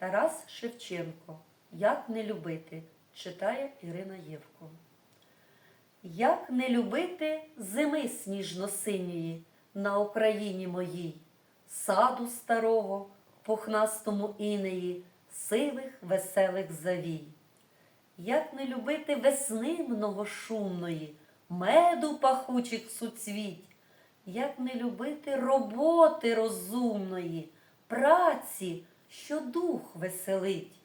Тарас Шевченко. Як не любити? читає Ірина Євко. Як не любити зими сніжно-синьої на Україні моїй, саду старого, пухнастому інеї, сивих веселих завій. Як не любити весни многошумної, меду пахучих суцвіть, як не любити роботи розумної, праці, що дух веселить,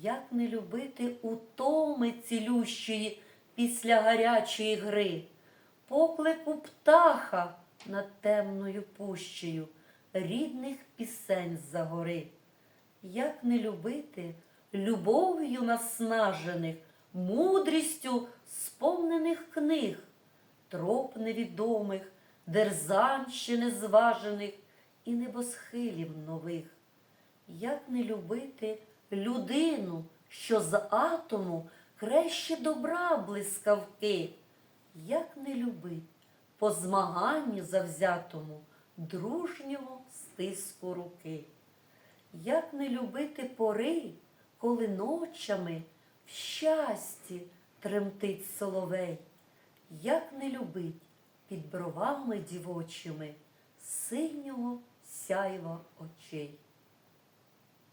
як не любити утоми цілющої після гарячої гри, поклику птаха над темною пущею, рідних пісень з-за гори. Як не любити любов'ю наснажених, мудрістю сповнених книг, троп невідомих, дерзань ще незважених і небосхилів нових. Як не любити людину, що з атому креще добра блискавки, як не любить по змаганні завзятому дружнього стиску руки. Як не любити пори, коли ночами в щасті тремтить соловей, як не любить під бровами дівочими синього сяйва очей.